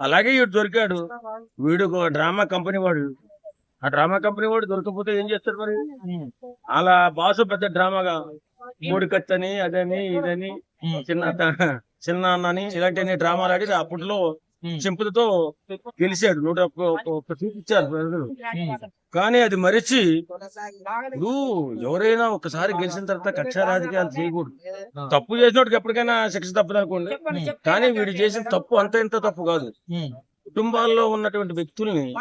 అలాగే వీడు దొరికాడు. వీడు డ్రామా కంపెనీ వాడు. ఆ డ్రామా కంపెనీ వాడు దొరకకపోతే ఏం చేస్తాడు మరి? అలా బాసు పెద్ద డ్రామాగా. మూడు కత్తని అదని ఇదని చిన్న చిన్న అన్నని ఇలాంటి డ్రామాలు ఆడి అప్పట్లో చింపులతో గెలిచాడు. నూట ఒక్క ఒక్క- ఒక్క సీట్ ఇచ్చారు ప్రజలు. కానీ అది మరిచి ఇప్పుడు ఎవరైనా ఒకసారి గెలిచిన తర్వాత కక్ష రాజకీయాలు చేయకూడదు. తప్పు చేసినోడికి ఎప్పటికైనా శిక్ష తప్పదు అనుకోండి కానీ వీడు చేసిన తప్పు అంత ఇంత తప్పు కాదు. కుటుంబాల్లో ఉన్నటువంటి వ్యక్తుల్ని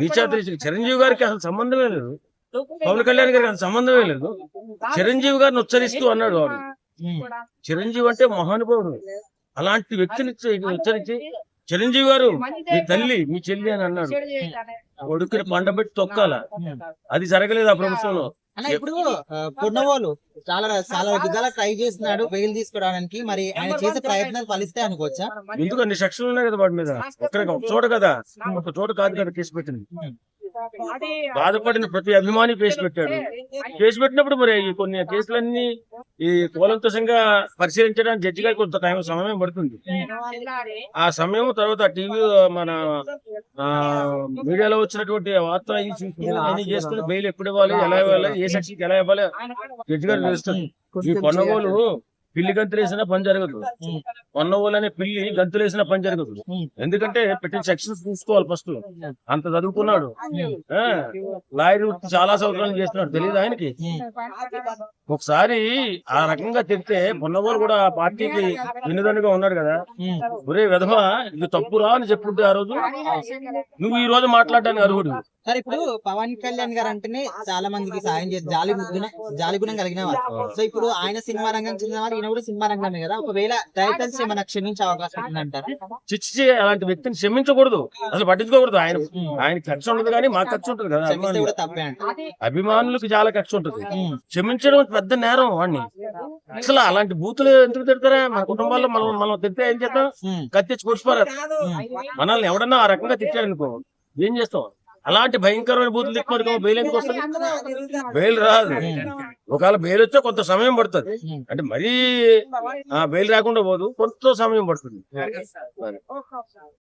నీచాతి చిరంజీవి గారికి అసలు సంబంధమే లేదు. పవన్ కళ్యాణ్ గారికి అసలు సంబంధమే లేదు. చిరంజీవి గారిని ఉచ్చరిస్తూ అన్నాడు వాడు. చిరంజీవి అంటే మహానుభావుడు. అలాంటి వ్యక్తిని ఉచ్చ- ఉచ్చరించి చిరంజీవి గారు మీ తల్లి మీ చెల్లి అని అన్నాడు. కొడుకుని పండబెట్టి తొక్కాల? అది జరగలేదు ఆ ప్రభుత్వంలో. అన్న ఇప్పుడు చాలా చాలా విధాలా ట్రై చేస్తున్నాడు బెయిల్ తీసుకోవడానికి. మరి ఆయన చేసే ప్రయత్నాలు ఫలిస్తే అనుకోవచ్చా? ఎందుకు అన్ని సెక్షన్లు ఉన్నాయి కదా వాడి మీద. ఒక్కడ ఒక చోట కదా. ఒక చోట కాదు కదా కేసు పెట్టింది. బాధపడిన ప్రతి అభిమాని కేసు పెట్టాడు. కేసు పెట్టినప్పుడు మరి ఈ కొన్ని కేసులన్నీ ఈ కూలంకషంగా పరిశీలించడానికి జడ్జి గారికి కొంత టైం సమయం పడుతుంది. ఆ సమయం తర్వాత టీవీ మన మీడియాలో వచ్చినటువంటి వార్త అన్ని చేసుకుని బెయిల్ ఎప్పుడు ఇవ్వాలి ఎలా ఇవ్వాలి ఏ సెక్షన్కి ఎలా ఇవ్వాలి? జడ్జి గారు తెలుస్తుంది ఈ కొన్నగోలు పిల్లి గంతులేసినా పని జరగదు. కొన్నగోలు అనే పిల్లి గంతులేసినా పని జరగదు. ఎందుకంటే పెట్టిన సెక్షన్స్ చూసుకోవాలి ఫస్ట్. అంత చదువుకున్నాడు. ఆ, లాయర్ వృత్తి చాలా సంవత్సరాలు చేస్తున్నాడు. తెలియదు ఆయనకి? ఒకసారి ఆ రకంగా చెప్తే పొన్నవాళ్ళు కూడా ఆ పార్టీకి వినుదనుగా ఉన్నాడు కదా. ఒరే విధవా ఇది తప్పురా అని చెప్పుంటే ఆ రోజు? నువ్వు ఈ రోజు మాట్లాడడానికి అర్హుడు. సరే ఇప్పుడు పవన్ కళ్యాణ్ గారు అంటేనే చాలా మందికి సాయం చేసి జాలి గుణ- జాలి గుణం కలిగిన వారు సో ఇప్పుడు ఆయన సినిమా రంగం చెందిన వారు ఈయన కూడా సినిమా రంగమే కదా. ఒకవేళ టైటల్స్ ఏమైనా క్షమించే అవకాశం ఉందంటారు? చిచ్చి అలాంటి వ్యక్తిని క్షమించకూడదు. అసలు పట్టించుకోకూడదు. ఆయన ఆయన కక్ష ఉండదు కానీ మాకు కక్ష ఉంటుంది కదా క్షమిస్తే అభిమానులు. కూడా తప్పే అంట. అభిమానులకు చాలా కక్ష ఉంటుంది. క్షమించడం పెద్ద నేరం వాడిని. అసలు అలాంటి బూతులు ఎందుకు తిడతారా? మన కుటుంబాల్లో మనం మనం తిడితే ఏం చేద్దాం? కత్తిచ్చి కొడిచిపోరా మనల్ని ఎవడన్నా ఆ రకంగా తిట్టాడు అనుకో ఏం చేస్తాం? అలాంటి భయంకరమైన బూతులు తిట్టుకోరు బెయిల్ ఎందుకు వస్తుంది? బెయిల్ రాదు. ఒకవేళ బెయిల్ వచ్చే కొంత సమయం పడుతుంది. అంటే మరీ ఆ బెయిల్ రాకుండా పోదు కొంత సమయం పడుతుంది.